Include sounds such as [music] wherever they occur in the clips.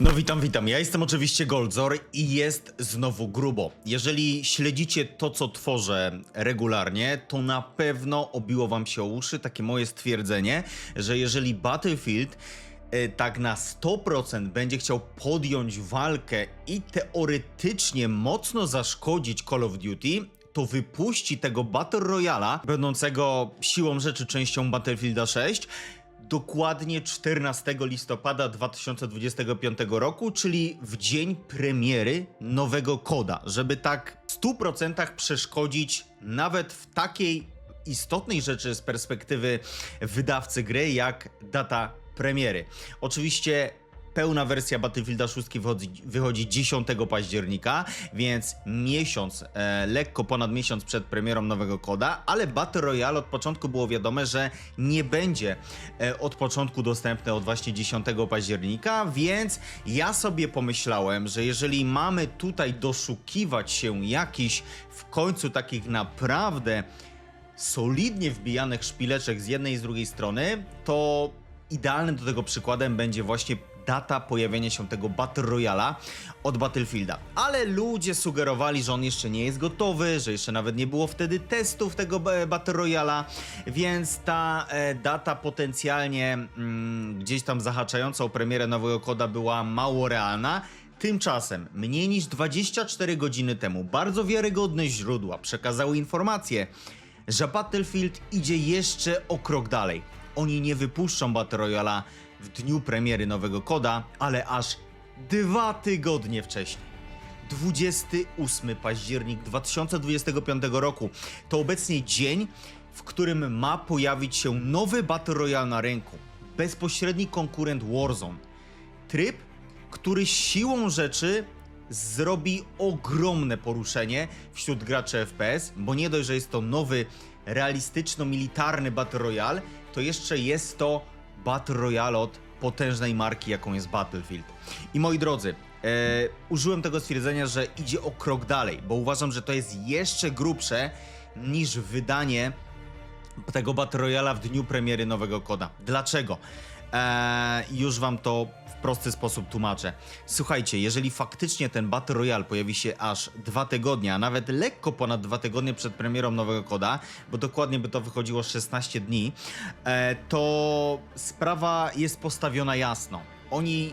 No witam, witam. Ja jestem oczywiście Goldzor i jest znowu grubo. Jeżeli śledzicie to, co tworzę regularnie, to na pewno obiło wam się o uszy takie moje stwierdzenie, że jeżeli Battlefield e, tak na 100% będzie chciał podjąć walkę i teoretycznie mocno zaszkodzić Call of Duty, to wypuści tego Battle Royala, będącego siłą rzeczy częścią Battlefielda 6, dokładnie 14 listopada 2025 roku, czyli w dzień premiery nowego koda, żeby tak w 100% przeszkodzić nawet w takiej istotnej rzeczy z perspektywy wydawcy gry, jak data premiery. Oczywiście pełna wersja Battlefielda 6 wychodzi, wychodzi 10 października, więc miesiąc, e, lekko ponad miesiąc przed premierą nowego koda, ale Battle Royale od początku było wiadome, że nie będzie e, od początku dostępny od właśnie 10 października, więc ja sobie pomyślałem, że jeżeli mamy tutaj doszukiwać się jakichś w końcu takich naprawdę solidnie wbijanych szpileczek z jednej i z drugiej strony, to idealnym do tego przykładem będzie właśnie data pojawienia się tego Battle Royala od Battlefielda. Ale ludzie sugerowali, że on jeszcze nie jest gotowy, że jeszcze nawet nie było wtedy testów tego e, Battle Royala, więc ta e, data potencjalnie mm, gdzieś tam zahaczająca o premierę nowego koda była mało realna. Tymczasem, mniej niż 24 godziny temu, bardzo wiarygodne źródła przekazały informację, że Battlefield idzie jeszcze o krok dalej. Oni nie wypuszczą Battle Royala w dniu premiery nowego koda, ale aż dwa tygodnie wcześniej. 28 październik 2025 roku to obecnie dzień, w którym ma pojawić się nowy Battle Royale na rynku. Bezpośredni konkurent Warzone. Tryb, który siłą rzeczy zrobi ogromne poruszenie wśród graczy FPS, bo nie dość, że jest to nowy, realistyczno-militarny Battle Royale, to jeszcze jest to Battle Royale od potężnej marki, jaką jest Battlefield. I moi drodzy, e, użyłem tego stwierdzenia, że idzie o krok dalej, bo uważam, że to jest jeszcze grubsze niż wydanie tego Battle Royala w dniu premiery nowego koda. Dlaczego? Eee, już wam to w prosty sposób tłumaczę. Słuchajcie, jeżeli faktycznie ten Battle Royale pojawi się aż dwa tygodnie, a nawet lekko ponad dwa tygodnie przed premierą nowego koda, bo dokładnie by to wychodziło 16 dni, e, to sprawa jest postawiona jasno. Oni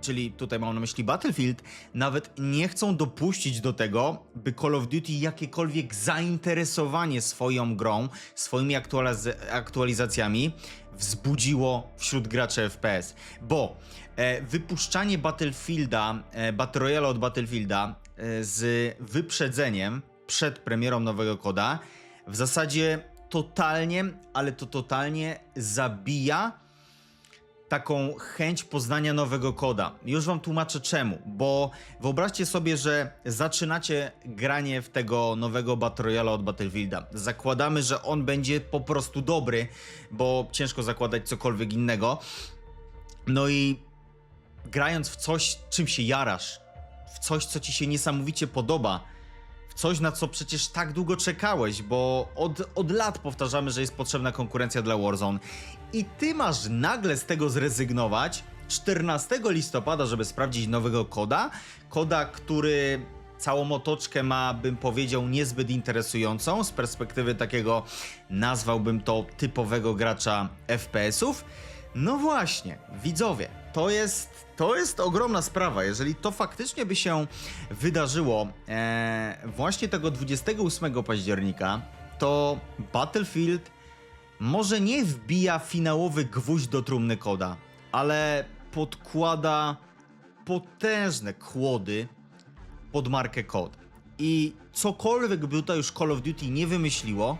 czyli tutaj mam na myśli Battlefield, nawet nie chcą dopuścić do tego, by Call of Duty jakiekolwiek zainteresowanie swoją grą, swoimi aktualiz- aktualizacjami wzbudziło wśród graczy FPS. Bo e, wypuszczanie Battlefielda, e, Battle Royale od Battlefielda e, z wyprzedzeniem przed premierą nowego koda w zasadzie totalnie, ale to totalnie zabija taką chęć poznania nowego koda. Już wam tłumaczę czemu, bo wyobraźcie sobie, że zaczynacie granie w tego nowego Battle Royale od Battlefielda. Zakładamy, że on będzie po prostu dobry, bo ciężko zakładać cokolwiek innego. No i grając w coś, czym się jarasz, w coś, co ci się niesamowicie podoba, coś, na co przecież tak długo czekałeś, bo od, od lat powtarzamy, że jest potrzebna konkurencja dla Warzone. I ty masz nagle z tego zrezygnować 14 listopada, żeby sprawdzić nowego koda, koda, który całą otoczkę ma, bym powiedział, niezbyt interesującą. Z perspektywy takiego, nazwałbym to typowego gracza FPS-ów. No właśnie, widzowie, to jest, to jest ogromna sprawa. Jeżeli to faktycznie by się wydarzyło e, właśnie tego 28 października, to Battlefield może nie wbija finałowy gwóźdź do trumny koda, ale podkłada potężne kłody pod markę kod. I cokolwiek by tutaj już Call of Duty nie wymyśliło,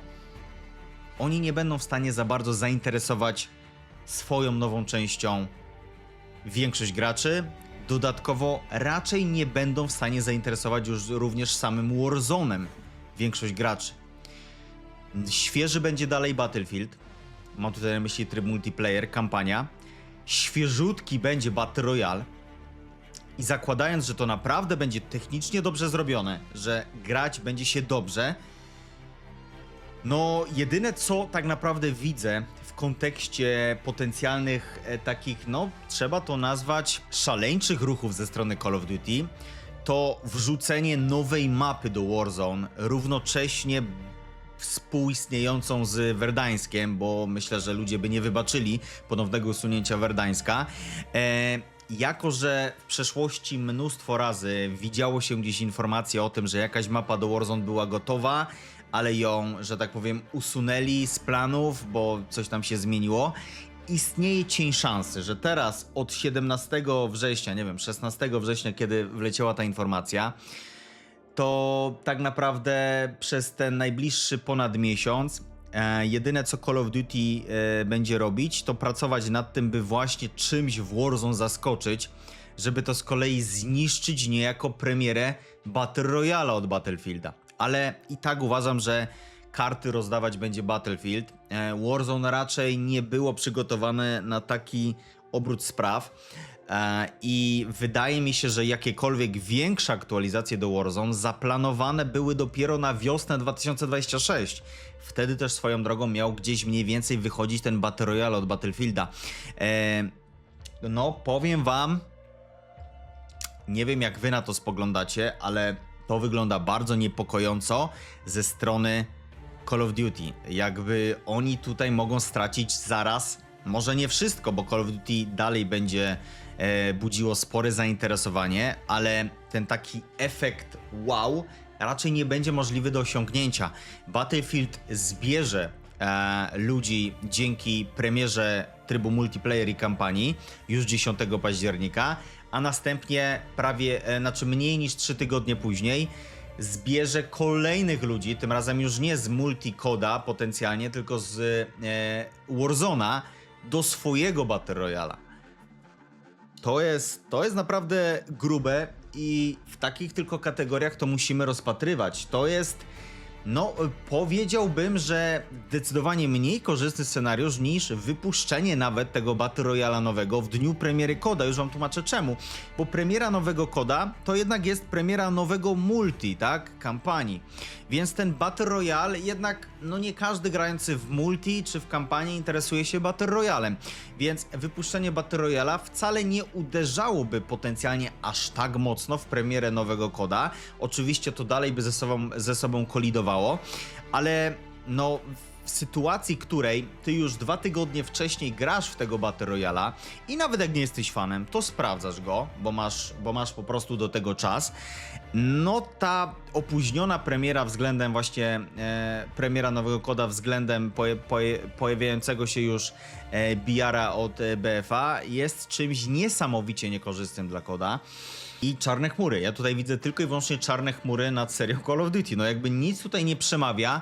oni nie będą w stanie za bardzo zainteresować swoją nową częścią większość graczy. Dodatkowo raczej nie będą w stanie zainteresować już również samym Warzone'em większość graczy. Świeży będzie dalej Battlefield. Mam tutaj na myśli tryb multiplayer, kampania. Świeżutki będzie Battle Royale. I zakładając, że to naprawdę będzie technicznie dobrze zrobione, że grać będzie się dobrze, No, jedyne co tak naprawdę widzę w kontekście potencjalnych e, takich, no, trzeba to nazwać szaleńczych ruchów ze strony Call of Duty, to wrzucenie nowej mapy do Warzone, równocześnie współistniejącą z Werdańskiem, bo myślę, że ludzie by nie wybaczyli ponownego usunięcia Werdańska. E, jako, że w przeszłości mnóstwo razy widziało się gdzieś informacje o tym, że jakaś mapa do Warzone była gotowa, ale ją, że tak powiem, usunęli z planów, bo coś tam się zmieniło. Istnieje cień szansy, że teraz od 17 września, nie wiem, 16 września, kiedy wleciała ta informacja, to tak naprawdę przez ten najbliższy ponad miesiąc e, jedyne co Call of Duty e, będzie robić, to pracować nad tym, by właśnie czymś w Warzone zaskoczyć, żeby to z kolei zniszczyć niejako premierę Battle Royale od Battlefielda. Ale i tak uważam, że karty rozdawać będzie Battlefield. E, Warzone raczej nie było przygotowane na taki obrót spraw. E, I wydaje mi się, że jakiekolwiek większe aktualizacje do Warzone zaplanowane były dopiero na wiosnę 2026. Wtedy też swoją drogą miał gdzieś mniej więcej wychodzić ten Battle Royale od Battlefielda. E, no, powiem wam, nie wiem jak wy na to spoglądacie, ale to wygląda bardzo niepokojąco ze strony Call of Duty. Jakby oni tutaj mogą stracić zaraz, może nie wszystko, bo Call of Duty dalej będzie e, budziło spore zainteresowanie, ale ten taki efekt wow raczej nie będzie możliwy do osiągnięcia. Battlefield zbierze e, ludzi dzięki premierze trybu multiplayer i kampanii już 10 października, a następnie prawie, e, znaczy mniej niż 3 tygodnie później zbierze kolejnych ludzi, tym razem już nie z multikoda potencjalnie, tylko z e, Warzona do swojego Battle Royala. To jest, to jest naprawdę grube i w takich tylko kategoriach to musimy rozpatrywać. To jest, no powiedziałbym, że zdecydowanie mniej korzystny scenariusz niż wypuszczenie nawet tego Battle Royala nowego w dniu premiery koda. Już wam tłumaczę czemu. Bo premiera nowego koda to jednak jest premiera nowego multi, tak? Kampanii. Więc ten Battle Royale jednak, no nie każdy grający w multi czy w kampanii interesuje się Battle Royalem. Więc wypuszczenie Battle Royala wcale nie uderzałoby potencjalnie aż tak mocno w premierę nowego koda. Oczywiście to dalej by ze sobą, ze sobą kolidowało, ale no w sytuacji, której ty już dwa tygodnie wcześniej grasz w tego Battle Royala i nawet jak nie jesteś fanem, to sprawdzasz go, bo masz, bo masz po prostu do tego czas. No ta opóźniona premiera względem właśnie e, premiera nowego koda względem poje, poje, pojawiającego się już e, od e, BFA jest czymś niesamowicie niekorzystnym dla koda. I czarne chmury. Ja tutaj widzę tylko i wyłącznie czarne chmury nad serią Call of Duty. No jakby nic tutaj nie przemawia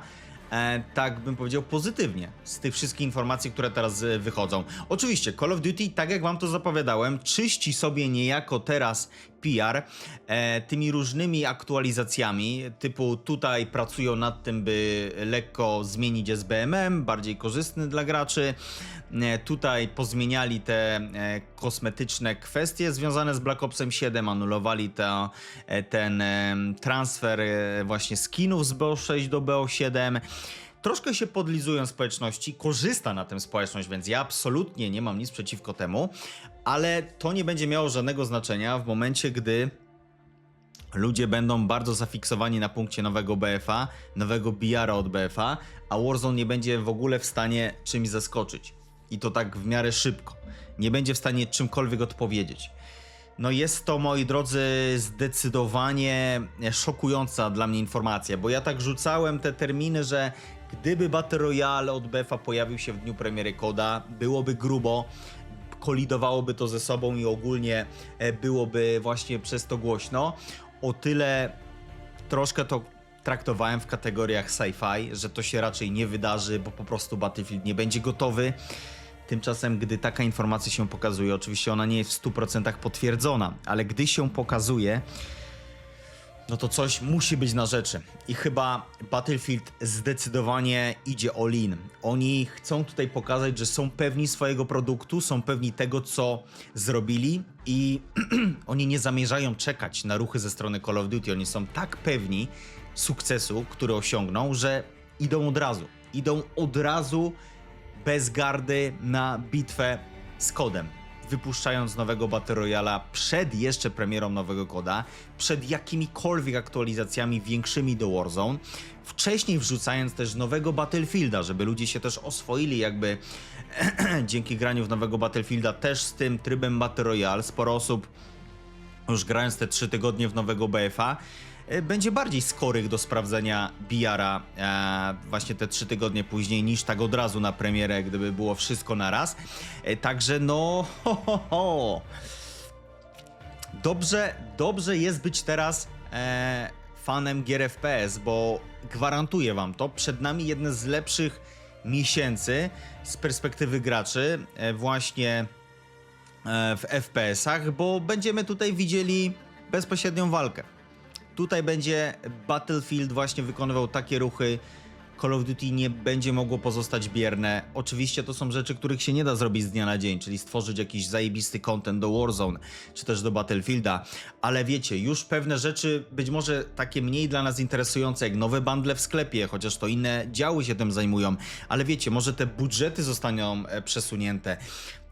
e, tak bym powiedział, pozytywnie z tych wszystkich informacji, które teraz e, wychodzą. Oczywiście, Call of Duty, tak jak wam to zapowiadałem, czyści sobie niejako teraz PR e, tymi różnymi aktualizacjami, typu tutaj pracują nad tym, by lekko zmienić SBMM, bardziej korzystny dla graczy. E, tutaj pozmieniali te e, kosmetyczne kwestie związane z Black Opsem 7, anulowali to, ten transfer właśnie skinów z BO6 do BO7. Troszkę się podlizują społeczności, korzysta na tym społeczność, więc ja absolutnie nie mam nic przeciwko temu, ale to nie będzie miało żadnego znaczenia w momencie, gdy ludzie będą bardzo zafiksowani na punkcie nowego BFA, nowego BR od BFA, a Warzone nie będzie w ogóle w stanie czymś zaskoczyć. I to tak w miarę szybko. Nie będzie w stanie czymkolwiek odpowiedzieć. No jest to, moi drodzy, zdecydowanie szokująca dla mnie informacja, bo ja tak rzucałem te terminy, że gdyby Battle Royale od BFA pojawił się w dniu premiery koda, byłoby grubo, kolidowałoby to ze sobą i ogólnie e, byłoby właśnie przez to głośno. O tyle troszkę to traktowałem w kategoriach sci-fi, że to się raczej nie wydarzy, bo po prostu Battlefield nie będzie gotowy. Tymczasem, gdy taka informacja się pokazuje, oczywiście ona nie jest w 100% potwierdzona, ale gdy się pokazuje, no to coś musi być na rzeczy. I chyba Battlefield zdecydowanie idzie all in. Oni chcą tutaj pokazać, że są pewni swojego produktu, są pewni tego, co zrobili i [clears throat] oni nie zamierzają czekać na ruchy ze strony Call of Duty. Oni są tak pewni sukcesu, który osiągną, że idą od razu. Idą od razu bez gardy na bitwę z kodem. Wypuszczając nowego Battle Royala przed jeszcze premierą nowego koda, przed jakimikolwiek aktualizacjami większymi do Warzone, wcześniej wrzucając też nowego Battlefielda, żeby ludzie się też oswoili jakby [clears throat] dzięki graniu w nowego Battlefielda też z tym trybem Battle Royale. Sporo osób już grając te 3 tygodnie w nowego BFA, będzie bardziej skorych do sprawdzenia BR-a e, właśnie te 3 tygodnie później niż tak od razu na premierę, gdyby było wszystko na raz. E, także no, [laughs] ho, ho, ho. Dobrze, dobrze jest być teraz e, fanem gier FPS, bo gwarantuję wam to, przed nami jedne z lepszych miesięcy z perspektywy graczy e, właśnie e, w FPS-ach, bo będziemy tutaj widzieli bezpośrednią walkę. Tutaj będzie Battlefield właśnie wykonywał takie ruchy. Call of Duty nie będzie mogło pozostać bierne. Oczywiście to są rzeczy, których się nie da zrobić z dnia na dzień, czyli stworzyć jakiś zajebisty content do Warzone, czy też do Battlefielda, ale wiecie, już pewne rzeczy, być może takie mniej dla nas interesujące, jak nowe bundle w sklepie, chociaż to inne działy się tym zajmują, ale wiecie, może te budżety zostaną e, przesunięte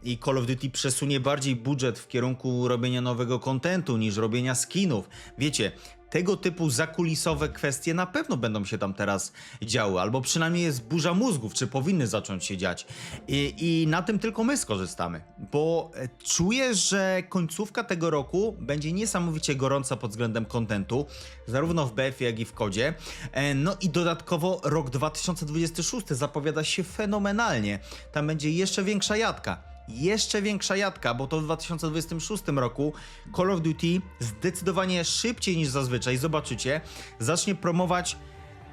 i Call of Duty przesunie bardziej budżet w kierunku robienia nowego kontentu niż robienia skinów. Wiecie, tego typu zakulisowe kwestie na pewno będą się tam teraz działy, albo przynajmniej jest burza mózgów, czy powinny zacząć się dziać. I, i na tym tylko my skorzystamy, bo e, czuję, że końcówka tego roku będzie niesamowicie gorąca pod względem kontentu, zarówno w BF, jak i w kodzie. E, No i dodatkowo rok 2026 zapowiada się fenomenalnie. Tam będzie jeszcze większa jadka jeszcze większa jadka, bo to w 2026 roku Call of Duty zdecydowanie szybciej niż zazwyczaj, zobaczycie, zacznie promować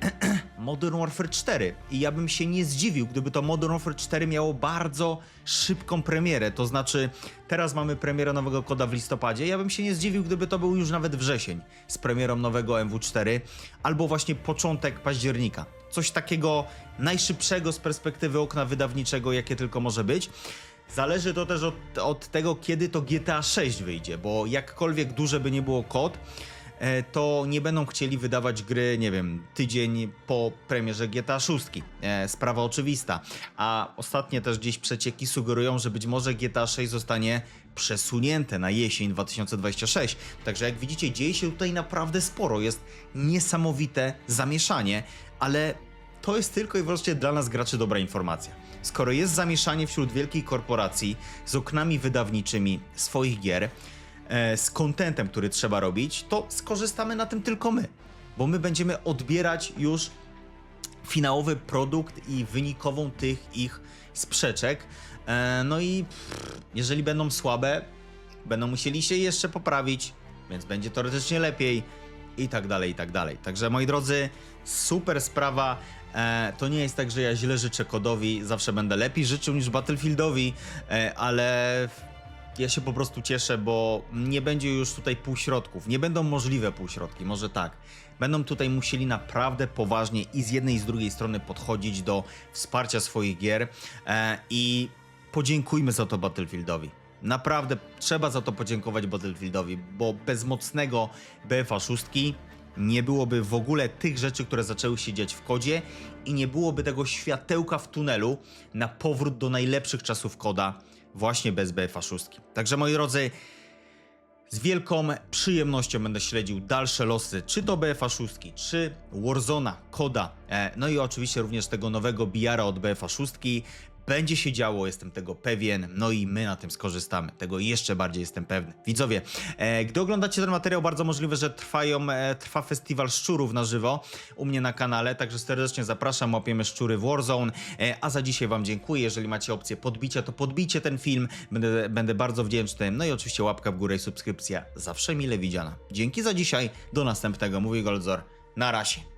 [clears throat] Modern Warfare 4 i ja bym się nie zdziwił, gdyby to Modern Warfare 4 miało bardzo szybką premierę, to znaczy teraz mamy premierę nowego koda w listopadzie, ja bym się nie zdziwił, gdyby to był już nawet wrzesień z premierą nowego MW4 albo właśnie początek października. Coś takiego najszybszego z perspektywy okna wydawniczego, jakie tylko może być. Zależy to też od, od tego, kiedy to GTA 6 wyjdzie, bo jakkolwiek duże by nie było kod, e, to nie będą chcieli wydawać gry, nie wiem, tydzień po premierze GTA 6. E, Sprawa oczywista. A ostatnie też gdzieś przecieki sugerują, że być może GTA 6 zostanie przesunięte na jesień 2026. Także jak widzicie, dzieje się tutaj naprawdę sporo. Jest niesamowite zamieszanie, ale to jest tylko i wyłącznie dla nas graczy dobra informacja. Skoro jest zamieszanie wśród wielkich korporacji z oknami wydawniczymi swoich gier, e, z kontentem, który trzeba robić, to skorzystamy na tym tylko my. Bo my będziemy odbierać już finałowy produkt i wynikową tych ich sprzeczek. E, no i pff, jeżeli będą słabe, będą musieli się jeszcze poprawić, więc będzie teoretycznie lepiej i tak dalej, i tak dalej. Także moi drodzy, super sprawa. E, to nie jest tak, że ja źle życzę kodowi, zawsze będę lepiej życzył niż Battlefieldowi, e, ale ja się po prostu cieszę, bo nie będzie już tutaj półśrodków. Nie będą możliwe półśrodki, może tak. Będą tutaj musieli naprawdę poważnie i z jednej i z drugiej strony podchodzić do wsparcia swoich gier e, i podziękujmy za to Battlefieldowi. Naprawdę trzeba za to podziękować Battlefieldowi, bo bez mocnego BFA 6 nie byłoby w ogóle tych rzeczy, które zaczęły się dziać w kodzie i nie byłoby tego światełka w tunelu na powrót do najlepszych czasów koda właśnie bez BFA 6. Także moi drodzy, z wielką przyjemnością będę śledził dalsze losy, czy to BFA 6, czy Warzona, Koda, e, no i oczywiście również tego nowego BR-a od BFA 6. Będzie się działo, jestem tego pewien, no i my na tym skorzystamy. Tego jeszcze bardziej jestem pewny. Widzowie, e, gdy oglądacie ten materiał, bardzo możliwe, że trwają, e, trwa festiwal szczurów na żywo u mnie na kanale, także serdecznie zapraszam, łapiemy szczury w Warzone, e, a za dzisiaj Wam dziękuję. Jeżeli macie opcję podbicia, to podbijcie ten film, będę, będę bardzo wdzięczny. No i oczywiście łapka w górę i subskrypcja, zawsze mile widziana. Dzięki za dzisiaj, do następnego, mówi Goldzor, na razie.